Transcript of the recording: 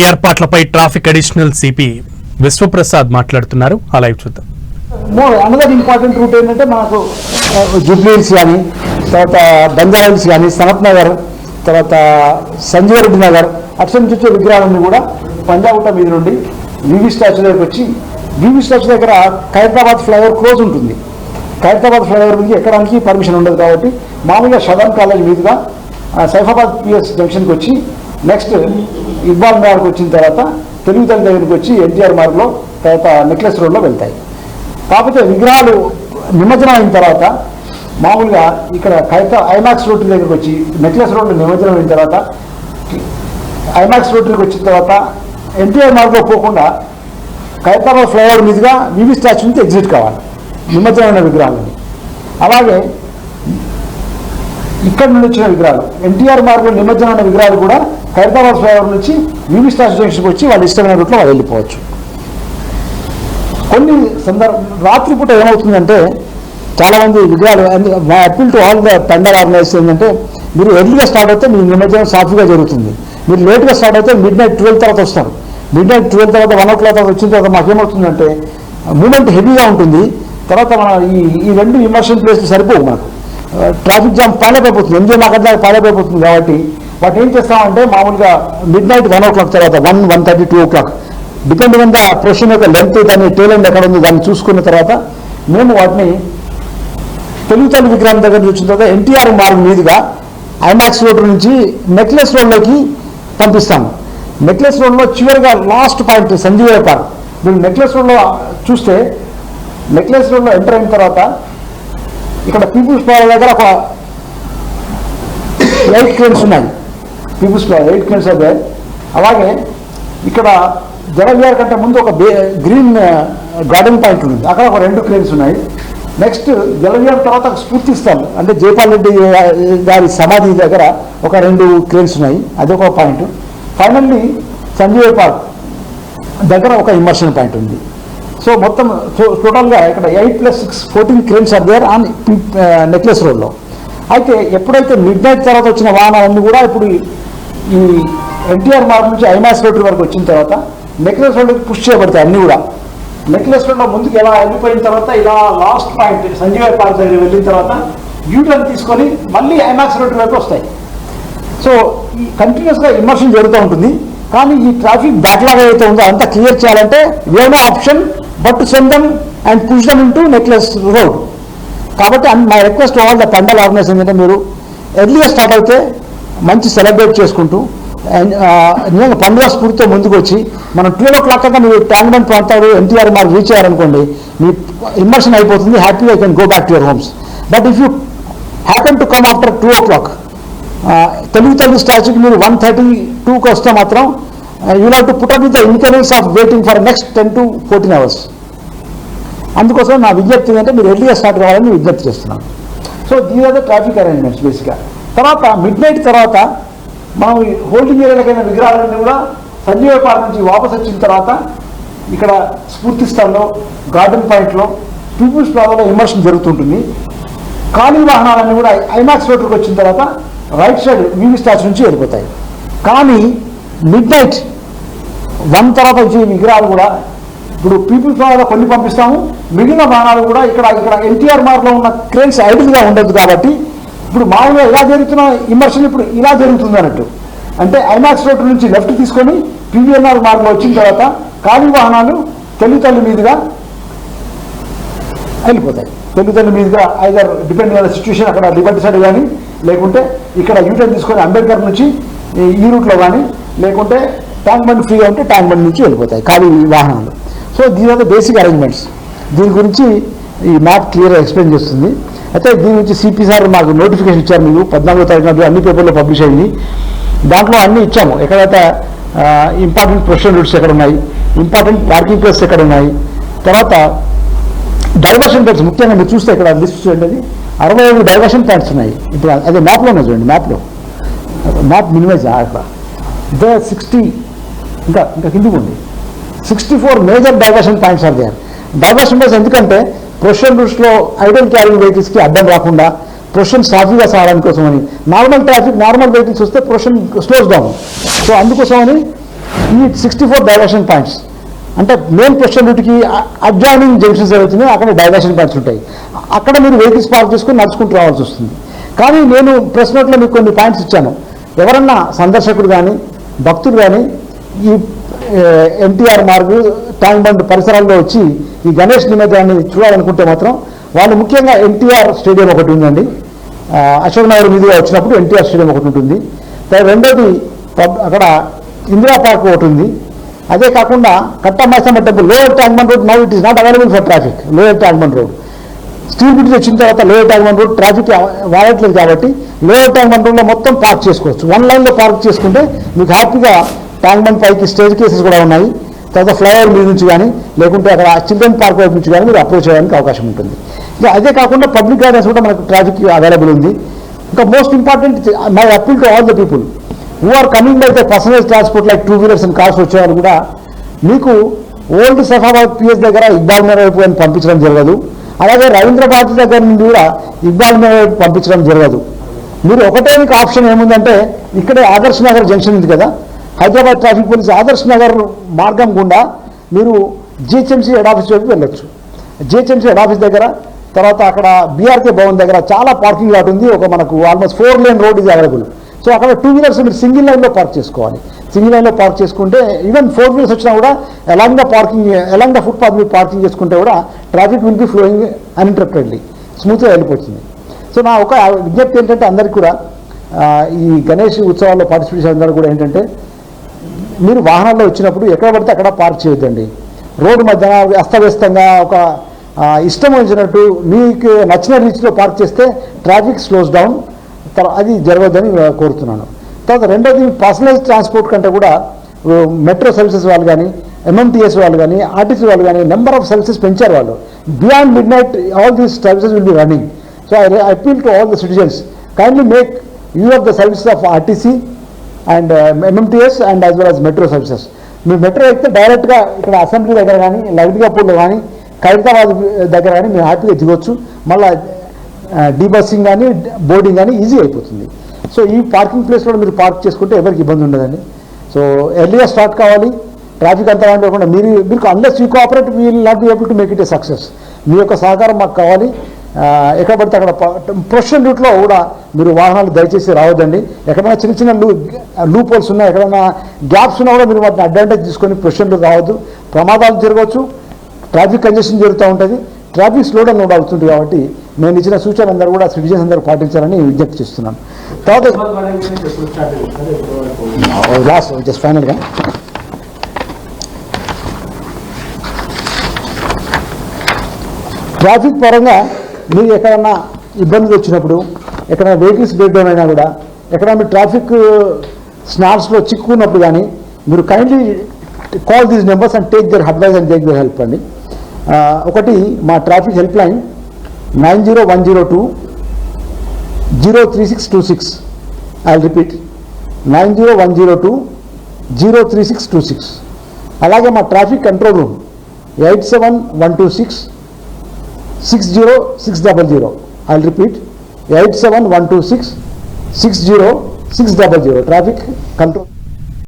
ఏర్పాట్లపై traffic additional CP Vishwaprasad మాట్లాడుతున్నారు. ఆ లైవ్ చూద్దాం. అనదర్ ఇంపార్టెంట్ రూట్ ఏంటంటే మనకు జుబ్లీస్ కానీ తర్వాత బంజారాహిల్స్ కానీ సనత్ నగర్ తర్వాత సంజీవ రెడ్డి నగర్ అటు నుంచి వచ్చే విగ్రహాలన్నీ కూడా పంజాగుట్ట మీద నుండి వివి స్టాచ్యూ దగ్గరకు వచ్చి వివి స్టాచ్యూ దగ్గర ఖైరతాబాద్ ఫ్లైఓవర్ క్లోజ్ ఉంటుంది. ఖైరతాబాద్ ఫ్లైఓవర్ నుంచి ఎక్కడానికి పర్మిషన్ ఉండదు కాబట్టి మామూలుగా షదన్ కాలేజ్ మీదుగా సైఫాబాద్ పిఎస్ జంక్షన్కి వచ్చి నెక్స్ట్ ఇక్బాల్ మార్గ్ వచ్చిన తర్వాత తెలుగు దగ్గరికి వచ్చి ఎన్టీఆర్ మార్గ్లో తర్వాత నెక్లెస్ రోడ్లో వెళ్తాయి. కాకపోతే విగ్రహాలు నిమజ్జనం అయిన తర్వాత మామూలుగా ఇక్కడ కైత ఐమాక్స్ రోడ్డు దగ్గరికి వచ్చి నెక్లెస్ రోడ్డు నిమజ్జనం అయిన తర్వాత ఐమాక్స్ రోడ్డుకి వచ్చిన తర్వాత ఎన్టీఆర్ మార్గంలో పోకుండా ఖైరతాబాద్ ఫ్లైఓవర్ మీదుగా వివి స్టాచ్యూ నుంచి ఎగ్జిట్ కావాలి నిమజ్జనమైన విగ్రహాలని అలాగే ఇక్కడ నుండి వచ్చిన విగ్రహాలు ఎన్టీఆర్ మార్గంలో నిమజ్జనమైన విగ్రహాలు కూడా ఖైరతాబాద్ ఫ్లైఓవర్ నుంచి వివి స్టాచ్యూ జంక్షన్కి వచ్చి వాళ్ళు ఇష్టమైన రూట్లో వాళ్ళు వెళ్ళిపోవచ్చు. కొన్ని సందర్భ రాత్రిపూట ఏమవుతుందంటే చాలామంది విగ్రహాలు appeal to all the tender organise ఏంటంటే మీరు ఎర్లీగా స్టార్ట్ అయితే మీ నిమజ్జనం సాఫీగా జరుగుతుంది. మీరు లేట్గా స్టార్ట్ అయితే మిడ్ నైట్ ట్వెల్వ్ తర్వాత వస్తారు. మిడ్ నైట్ ట్వెల్వ్ తర్వాత వన్ ఓ క్లాక్ తర్వాత వచ్చిన తర్వాత మాకేమవుతుందంటే మూమెంట్ హెవీగా ఉంటుంది. తర్వాత మన ఈ ఈ రెండు ఇమర్షన్ ప్లేస్లు సరిపోవు మనకు ట్రాఫిక్ జామ్ పాలైపోతుంది ఎంజే మాకట్లా పాలైపోతుంది కాబట్టి వాటి ఏం చేస్తామంటే మామూలుగా midnight one o'clock తర్వాత one one thirty two o'clock depending on the procession యొక్క లెంత్ దాని టేలెంట్ ఎక్కడ ఉంది దాన్ని చూసుకున్న తర్వాత మేము వాటిని తెలుగు తల్లి విగ్రహం దగ్గర నుంచి వచ్చిన తర్వాత ఎన్టీఆర్ మార్గ్ మీదుగా ఐమాక్స్ రోడ్ నుంచి నెక్లెస్ రోడ్లోకి పంపిస్తాము. నెక్లెస్ రోడ్లో చివరిగా లాస్ట్ పాయింట్ సంజీవయ్య పార్క్. మీరు నెక్లెస్ రోడ్లో చూస్తే నెక్లెస్ రోడ్లో ఎంటర్ అయిన తర్వాత ఇక్కడ పీపుల్స్ ప్లాజా దగ్గర ఒక లైట్ క్రేన్స్ ఉన్నాయి. పీపుల్స్లో ఎయిట్ క్రేన్స్ అదే అలాగే ఇక్కడ జలవిహార్ కంటే ముందు ఒక బే గ్రీన్ గార్డెన్ పాయింట్ ఉంది. అక్కడ ఒక రెండు క్రేన్స్ ఉన్నాయి. నెక్స్ట్ జలవిహార్ తర్వాత ఒక స్ఫూర్తి స్థలం అంటే జైపాల్ రెడ్డి గారి సమాధి దగ్గర ఒక రెండు క్రేన్స్ ఉన్నాయి. అదొక పాయింట్. ఫైనల్లీ సంజీవ్ పార్క్ దగ్గర ఒక ఇమర్షన్ పాయింట్ ఉంది. సో మొత్తం టో- టోటల్గా ఇక్కడ eight plus six fourteen cranes are there on necklace రోడ్లో. అయితే ఎప్పుడైతే మిడ్ నైట్ తర్వాత వచ్చిన వాహనాలన్నీ కూడా ఇప్పుడు ఈ- ఎన్టీఆర్ మార్గ్ నుంచి ఐమాస్ రోడ్ వరకు వచ్చిన తర్వాత నెక్లెస్ రోడ్కి పుష్ చేయబడతాయి అన్నీ కూడా. నెక్లెస్ రోడ్లో ముందుకు ఎలా వెళ్ళిపోయిన తర్వాత ఇలా లాస్ట్ పాయింట్ సంజీవ పార్క్ దగ్గర వెళ్ళిన తర్వాత యూటర్న్ తీసుకొని మళ్ళీ ఐమాక్స్ రోడ్ వైపు వస్తాయి. సో ఈ కంటిన్యూస్గా ఇమర్షన్ జరుగుతూ ఉంటుంది. కానీ ఈ ట్రాఫిక్ బ్యాక్లాగ్ ఏదైతే ఉందో అంతా క్లియర్ చేయాలంటే we no option but to send them and push them in to necklace road కాబట్టి my request all the pandal organise ఏంటంటే మీరు ఎర్లీగా స్టార్ట్ అయితే మంచి సెలబ్రేట్ చేసుకుంటూ నిజంగా పండుగ స్ఫూర్తితో ముందుకు వచ్చి మనం ట్వెల్వ్ ఓ క్లాక్ కన్నా మీరు ట్యాంక్ బండ్ ప్రాంతాలు ఎన్టీఆర్ మార్క్ రీచ్ అయ్యారనుకోండి మీ ఇమర్షన్ అయిపోతుంది హ్యాపీగా can go back to your homes but if you happen to come after two o'clock Telugu Talli స్టాచ్యూకి మీరు వన్ థర్టీ టూకి వస్తే మాత్రం you have to put up with the inconvenience of waiting for next ten to fourteen hours అందుకోసం నా విజ్ఞప్తి ఏంటంటే మీరు ఎర్లీగా స్టార్ట్ కావాలని విజ్ఞప్తి చేస్తున్నాను. సో దీని ట్రాఫిక్ అరేంజ్మెంట్స్ బేసిక్గా తర్వాత మిడ్ నైట్ తర్వాత మనం హోల్డింగ్ ఏరియాలకైన విగ్రహాలన్నీ కూడా సంజీవ పార్క్ నుంచి వాపస్ వచ్చిన తర్వాత ఇక్కడ స్ఫూర్తి స్థలంలో గార్డెన్ పాయింట్లో పీపుల్స్ ప్లాజాలో ఇమర్షన్ జరుగుతుంటుంది. ఖాళీ వాహనాలన్నీ కూడా ఐమాక్స్ రోడ్కి వచ్చిన తర్వాత రైట్ సైడ్ వివి స్టాచ్యూ నుంచి వెళ్ళిపోతాయి. కానీ మిడ్ నైట్ వన్ తర్వాత వచ్చే విగ్రహాలు కూడా ఇప్పుడు పీపుల్స్ ప్లాజాలో కొన్ని పంపిస్తాము మిగిలిన వాహనాలు కూడా ఇక్కడ ఇక్కడ ఎన్టీఆర్ మార్గంలో ఉన్న క్రేన్స్ ఐడిల్గా ఉండదు కాబట్టి ఇప్పుడు మామూలుగా ఇలా జరుగుతున్న ఇమర్షన్ ఇప్పుడు ఇలా జరుగుతుంది అన్నట్టు. అంటే ఐమాక్స్ రోడ్ నుంచి లెఫ్ట్ తీసుకొని పివిఎన్ఆర్ మార్గంలో వచ్చిన తర్వాత ఖాళీ వాహనాలు తెలుగు మీదుగా వెళ్ళిపోతాయి తెలుగు మీదుగా ఐదర్ డిపెండింగ్ ఆన్ సిచ్యువేషన్ అక్కడ లిబర్టీ సైడ్ కానీ లేకుంటే ఇక్కడ యూటర్న్ తీసుకొని అంబేద్కర్ నుంచి ఈ- రూట్లో కానీ లేకుంటే ట్యాంక్ బండ్ ఫ్రీగా ఉంటే ట్యాంక్ బండ్ నుంచి వెళ్ళిపోతాయి ఖాళీ వాహనాలు. సో దీని బేసిక్ అరేంజ్మెంట్స్ దీని గురించి ఈ మ్యాప్ క్లియర్గా ఎక్స్ప్లెయిన్ చేస్తుంది. అయితే దీని నుంచి సిపి సార్ మాకు నోటిఫికేషన్ ఇచ్చారు మీకు పద్నాలుగో తారీఖు నాడు అన్ని పేపర్లో పబ్లిష్ అయింది. దాంట్లో అన్ని ఇచ్చాము. ఎక్కడైతే ఇంపార్టెంట్ ప్రొఫెషనల్ రూట్స్ ఎక్కడ ఉన్నాయి ఇంపార్టెంట్ పార్కింగ్ ప్లేస్ ఎక్కడ ఉన్నాయి తర్వాత డైవర్షన్ పాయింట్స్ ముఖ్యంగా మీరు చూస్తే ఇక్కడ లిస్ట్ చూడండి అది. అరవై ఐదు డైవర్షన్ పాయింట్స్ ఉన్నాయి. ఇప్పుడు అదే మ్యాప్లో ఉన్నాయి చూడండి మ్యాప్లో మ్యాప్ మినిమైజ్ అక్కడ ద సిక్స్టీ ఇంకా ఇంకా కిందికి ఉంది sixty four major diversion points are there diversion points ఎందుకంటే ప్రొఫెషనల్ రూట్స్లో ఐడల్ క్యారింగ్ వెహికల్స్కి అడ్డం రాకుండా ప్రొఫెషన్ సాఫీగా సాగడానికి కోసమని. నార్మల్ ట్రాఫిక్ నార్మల్ వెహికల్స్ వస్తే ప్రొఫెషన్ స్లోస్ డౌన్. సో అందుకోసమని ఈ సిక్స్టీ ఫోర్ డైవర్షన్ పాయింట్స్ అంటే మెయిన్ క్వశ్చన్ రూట్కి అడ్జాయినింగ్ జంక్షన్స్ ఏవైతున్నాయో అక్కడ డైవర్షన్ పాయింట్స్ ఉంటాయి. అక్కడ మీరు వెహికల్స్ పార్క్ చేసుకుని నడుచుకుంటూ రావాల్సి వస్తుంది. కానీ నేను ప్రెస్ నోట్లో మీకు కొన్ని పాయింట్స్ ఇచ్చాను. ఎవరన్నా సందర్శకుడు కానీ భక్తులు కానీ ఈ ఎన్టీఆర్ మార్గు ట్యాంక్ బండ్ పరిసరాల్లో వచ్చి ఈ గణేష్ నిమజ్జనాన్ని చూడాలనుకుంటే మాత్రం వాళ్ళు ముఖ్యంగా ఎన్టీఆర్ స్టేడియం ఒకటి ఉందండి. అశోక్ నగర్ మీదుగా వచ్చినప్పుడు ఎన్టీఆర్ స్టేడియం ఒకటి ఉంటుంది. రెండోది అక్కడ ఇందిరా పార్క్ ఒకటి ఉంది. అదే కాకుండా Kattamaisamma temple lower tank bund road now it is not available for traffic lower tank bund road. Steel bridge వచ్చిన తర్వాత లోయర్ ట్యాంక్మన్ రోడ్ ట్రాఫిక్ వాడట్లేదు కాబట్టి లోయర్ ట్యాంక్మన్ రోడ్లో మొత్తం పార్క్ చేసుకోవచ్చు. వన్ లైన్లో పార్క్ చేసుకుంటే మీకు హ్యాపీగా ట్యాంక్మన్ పైకి స్టేజ్ కేసెస్ కూడా ఉన్నాయి. తర్వాత ఫ్లైఓవర్ మీద నుంచి కానీ లేకుంటే అక్కడ చిల్డ్రన్ పార్క్ వైపు నుంచి కానీ మీరు అప్రోచ్ చేయడానికి అవకాశం ఉంటుంది. ఇంకా అదే కాకుండా పబ్లిక్ గార్డెన్స్ కూడా మనకు ట్రాఫిక్ అవైలబుల్ ఉంది. ఇంకా most important my appeal to all the people who are coming by the personal transport like two wheelers and cars వచ్చేవారు కూడా మీకు ఓల్డ్ సఫాబాద్ పిఎస్ దగ్గర ఇక్బాల్ మేర వైపు కానీ పంపించడం జరగదు. అలాగే రవీంద్రబాద్ దగ్గర నుండి కూడా ఇక్బాల్ మేర వైపు పంపించడం జరగదు. మీరు ఒకటే మీకు ఆప్షన్ ఏముందంటే ఇక్కడే ఆదర్శ్ నగర్ జంక్షన్ ఉంది కదా హైదరాబాద్ ట్రాఫిక్ పోలీస్ ఆదర్శ్ నగర్ మార్గం గుండా మీరు జిహెచ్ఎంసీ హెడ్ ఆఫీస్ వైపు వెళ్ళొచ్చు. జిహెచ్ఎంసీ హెడ్ ఆఫీస్ దగ్గర తర్వాత అక్కడ బీఆర్కే భవన్ దగ్గర చాలా పార్కింగ్ లాట్ ఉంది. ఒక మనకు ఆల్మోస్ట్ ఫోర్ లేన్ రోడ్ ఇది అవైలబుల్ సో అక్కడ టూ వీలర్స్ మీరు సింగిల్ లైన్లో పార్క్ చేసుకోవాలి. సింగిల్ లైన్లో పార్క్ చేసుకుంటే ఈవెన్ ఫోర్ వీలర్స్ వచ్చినా కూడా along the parking along the మీరు పార్కింగ్ చేసుకుంటే కూడా traffic will be flowing uninterruptedly స్మూత్గా వెళ్ళిపోతుంది. సో నా ఒక విజ్ఞప్తి ఏంటంటే అందరికీ కూడా ఈ గణేష్ ఉత్సవాల్లో పార్టిసిపేట్ అందరూ కూడా ఏంటంటే మీరు వాహనాల్లో వచ్చినప్పుడు ఎక్కడ పడితే అక్కడ పార్క్ చేయొద్దండి. రోడ్డు మధ్యన అస్తవ్యస్తంగా ఒక ఇష్టం వచ్చినట్టు మీకు నచ్చిన రీచ్లో పార్క్ చేస్తే ట్రాఫిక్ స్లోస్ డౌన్ అది జరగద్దని కోరుతున్నాను. తర్వాత రెండోది పర్సనల్ ట్రాన్స్పోర్ట్ కంటే కూడా మెట్రో సర్వీసెస్ వాళ్ళు కానీ ఎంఎంటీఎస్ వాళ్ళు కానీ ఆర్టీసీ వాళ్ళు కానీ నెంబర్ ఆఫ్ సర్వీసెస్ పెంచారు వాళ్ళు. Beyond midnight all these services will be running. So I appeal to all the citizens kindly make use of the services of RTC and MMTS and as well as metro services మీరు metro ఎక్కితే డైరెక్ట్గా ఇక్కడ assembly దగ్గర కానీ లలితకాపూర్లో కానీ ఖైరతాబాద్ దగ్గర కానీ మీరు హ్యాపీగా దిగొచ్చు. మళ్ళీ డీ బస్సింగ్ కానీ బోర్డింగ్ కానీ ఈజీ అయిపోతుంది. సో ఈ పార్కింగ్ ప్లేస్లో మీరు పార్క్ చేసుకుంటే ఎవరికి ఇబ్బంది ఉండదండి. సో ఎర్లీగా స్టార్ట్ కావాలి. ట్రాఫిక్ అంతా లేకుండా మీరు మీకు unless you cooperate will not be able to make it a success మీ యొక్క సహకారం మాకు కావాలి. ఎక్కడ పడితే అక్కడ ప్రొఫెషనల్ రూట్లో కూడా మీరు వాహనాలు దయచేసి రావద్దండి. ఎక్కడైనా చిన్న చిన్న లూ లూప్ హోల్స్ ఉన్నా ఎక్కడైనా గ్యాప్స్ ఉన్నా కూడా మీరు వాటిని అడ్వాంటేజ్ తీసుకొని ప్రొఫెషనల్ రావద్దు. ప్రమాదాలు జరగవచ్చు. ట్రాఫిక్ కంజెషన్ జరుగుతూ ఉంటుంది. ట్రాఫిక్ స్లో డౌన్ కూడా అవుతుంది కాబట్టి నేను ఇచ్చిన సూచనలు అందరూ కూడా సిటిజన్స్ అందరూ పాటించాలని విజ్ఞప్తి చేస్తున్నాను. తర్వాత లాస్ట్ జస్ట్ ఫైనల్గా ట్రాఫిక్ పరంగా మీరు ఎక్కడన్నా ఇబ్బందులు వచ్చినప్పుడు ఎక్కడైనా వెహికల్స్ బ్రేక్ డౌన్ అయినా కూడా ఎక్కడైనా మీరు ట్రాఫిక్ uh, స్నాప్స్లో చిక్కుకున్నప్పుడు కానీ మీరు kindly call these numbers and take their advice and take their help అండి. Uh, ఒకటి మా traffic helpline nine zero one zero two zero three six two six. I repeat nine zero one zero two zero three six two six. అలాగే మా traffic control room eight seven one two six six zero six double zero I repeat eight seven one two six six zero six double zero traffic control